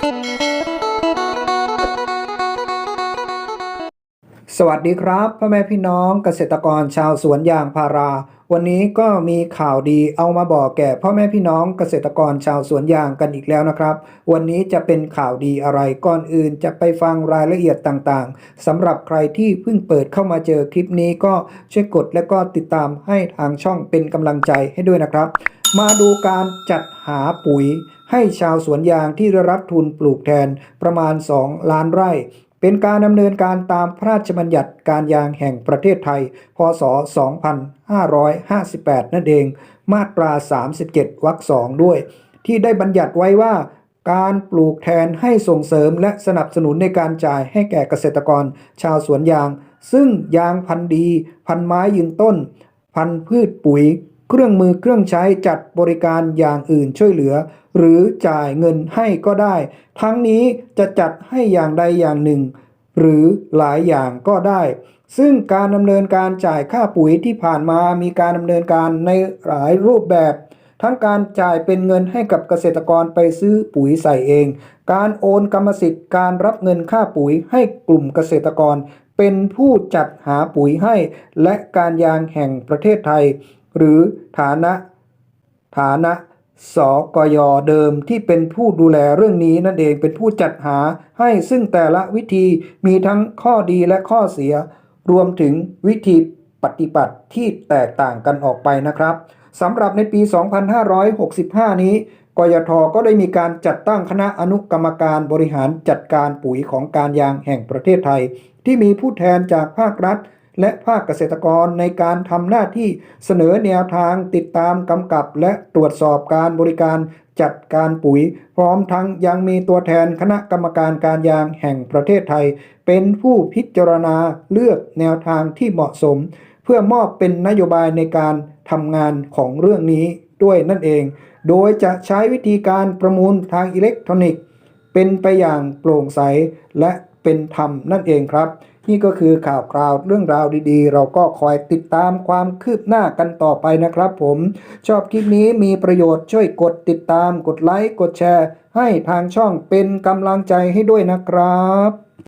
Thank you. สวัสดีครับพ่อแม่พี่น้องเกษตรกรชาวสวนยางพารา วันนี้ก็มีข่าวดีเอามาบอกแก่พ่อแม่พี่น้องเกษตรกรชาวสวนยางกันอีกแล้วนะครับ วันนี้จะเป็นข่าวดีอะไรก่อนอื่นจะไปฟังรายละเอียดต่างๆสำหรับใครที่เพิ่งเปิดเข้ามาเจอคลิปนี้ก็ช่วยกดและก็ติดตามให้ทางช่องเป็นกำลังใจให้ด้วยนะครับ มาดูการจัดหาปุ๋ยให้ชาวสวนยางที่ได้รับทุนปลูกแทนประมาณ 2 ล้านไร่ เป็นการดำเนินการตามพระราชบัญญัติการยางแห่งประเทศไทย พศ 2558 นั่นเอง มาตรา 37 วรรคสองด้วย ที่ได้บัญญัติไว้ว่า การปลูกแทนให้ส่งเสริมและสนับสนุนในการจ่ายให้แก่เกษตรกรชาวสวนยาง ซึ่งยางพันธุ์ดี พันธุ์ไม้ยืนต้น พันธุ์พืชปุ๋ย เครื่องมือเครื่องใช้จัดบริการอย่างอื่นช่วยเหลือ หรือจ่ายเงินให้ก็ได้ ทั้งนี้จะจัดให้อย่างใดอย่างหนึ่ง หรือหลายอย่างก็ได้ ซึ่งการดำเนินการจ่ายค่าปุ๋ยที่ผ่านมามีการดำเนินการในหลายรูปแบบ ทั้งการจ่ายเป็นเงินให้กับเกษตรกรไปซื้อปุ๋ยใส่เอง การโอนกรรมสิทธิ์การรับเงินค่าปุ๋ยให้กลุ่มเกษตรกรเป็นผู้จัดหาปุ๋ยให้ และการยางแห่งประเทศไทย หรือฐานะฐานะสกยเดิมที่เป็นผู้ดูแลเรื่องนี้นั่นเองเป็นผู้จัดหาให้ซึ่งแต่ละวิธีมีทั้งข้อดีและข้อเสีย รวมถึงวิธีปฏิบัติที่แตกต่างกันออกไปนะครับสำหรับในปี 2565 นี้กยทก็ได้มีการจัดตั้งคณะอนุกรรมการบริหารจัดการปุ๋ยของการยางแห่งประเทศไทย ที่มีผู้แทนจากภาครัฐ และภาคเกษตรกรในการทำหน้าที่เสนอแนวทางติดตามกำกับและตรวจสอบการบริการจัดการปุ๋ย พร้อมทั้งยังมีตัวแทนคณะกรรมการการยางแห่งประเทศไทย เป็นผู้พิจารณาเลือกแนวทางที่เหมาะสม เพื่อมอบเป็นนโยบายในการทำงานของเรื่องนี้ด้วยนั่นเอง โดยจะใช้วิธีการประมูลทางอิเล็กทรอนิกส์ เป็นไปอย่างโปร่งใสและเป็นธรรมนั่นเองครับ นี่ก็คือข่าวคราวเรื่องราวดีๆ เราก็คอยติดตามความคืบหน้ากันต่อไปนะครับผม ชอบคลิปนี้มีประโยชน์ช่วยกดติดตาม กดไลค์ กดแชร์ ให้ทางช่องเป็นกำลังใจให้ด้วยนะครับ